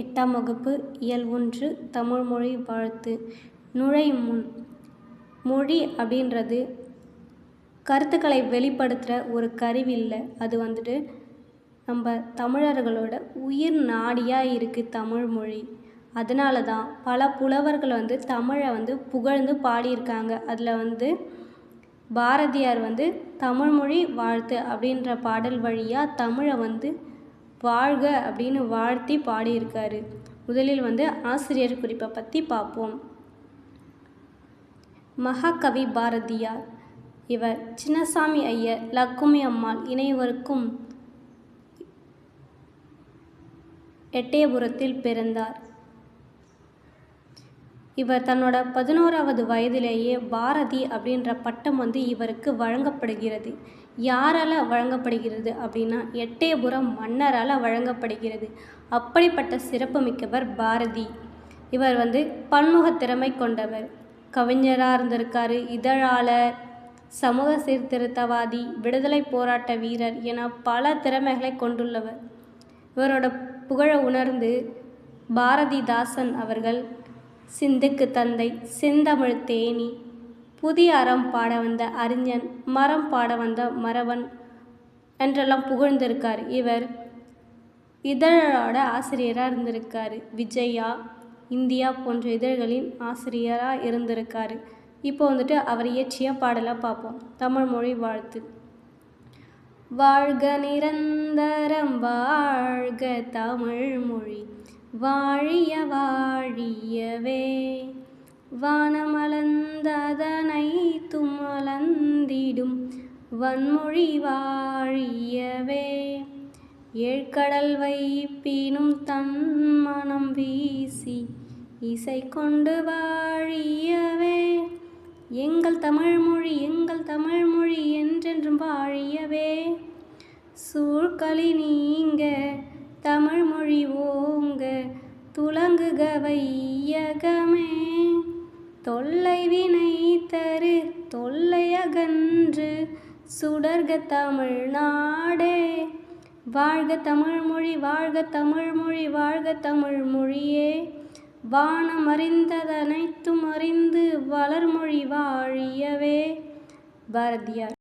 எட்டாம் வகுப்பு இயல் ஒன்று தமிழ்மொழி வாழ்த்து. நுழையும் முன் மொழி அப்படின்றது கருத்துக்களை வெளிப்படுத்துகிற ஒரு கருவி இல்லை. அது வந்துட்டு நம்ம தமிழர்களோட உயிர் நாடியாக இருக்குது தமிழ்மொழி அதனால தான் பல புலவர்கள் வந்து தமிழை வந்து புகழ்ந்து பாடியிருக்காங்க. அதில் வந்து பாரதியார் வந்து தமிழ்மொழி வாழ்த்து அப்படின்ற பாடல் வழியாக தமிழை வந்து வாழ்க அப்படின்னு வாழ்த்தி பாடியிருக்காரு. முதலில் வந்து ஆசிரியர் குறிப்பை பற்றி பார்ப்போம். மகாகவி பாரதியார். இவர் சின்னசாமி ஐயர் லக்குமி அம்மாள் இணையவருக்கும் எட்டயபுரத்தில் பிறந்தார். இவர் தன்னோட பதினோராவது வயதிலேயே பாரதி அப்படின்ற பட்டம் வந்து இவருக்கு வழங்கப்படுகிறது. யாரால் வழங்கப்படுகிறது அப்படின்னா எட்டயபுரம் மன்னரால் வழங்கப்படுகிறது. அப்படிப்பட்ட சிறப்புமிக்கவர் பாரதி. இவர் வந்து பன்முக திறமை கொண்டவர். கவிஞராக இருந்திருக்காரு. இதழாளர் சமூக சீர்திருத்தவாதி விடுதலை போராட்ட வீரர் என பல திறமைகளை கொண்டுள்ளவர். இவரோட புகழை உணர்ந்து பாரதிதாசன் அவர்கள் சிந்துக்கு தந்தை செந்தமிழ் தேனி புதிய அறம் பாட வந்த அறிஞன் மரம் பாட வந்த மறவன் என்றெல்லாம் புகழ்ந்திருக்கார். இவர் இதழோட ஆசிரியராக இருந்திருக்காரு. விஜயா இந்தியா போன்ற இதழ்களின் ஆசிரியராக இருந்திருக்காரு. இப்போ வந்துட்டு அவர் இயற்றிய பாடலாக பார்ப்போம். தமிழ் மொழி வாழ்த்து. வாழ்க நிரந்தரம் வாழ்க தமிழ் மொழி வாழிய வாழியவே வானமலர்ந்ததனை துமலந்திடும் வன்மொழி வாழியவே. ஏழ்கடல் வைப்பினும் தன் மனம் வீசி இசை கொண்டு வாழியவே. எங்கள் தமிழ்மொழி எங்கள் தமிழ்மொழி என்றென்றும் வாழியவே. சூழ்களி நீங்க தமிழ்மொழி ஓங்க துலங்குக வையகமே. தொல்லையகன்று சுடர்க தமிழ்நாடே வாழ்க தமிழ்மொழி வாழ்க தமிழ்மொழி வாழ்க தமிழ்மொழியே வானம் அறிந்ததனைத்தும் அறிந்து வளர்மொழி வாழியவே. பாரதியார்.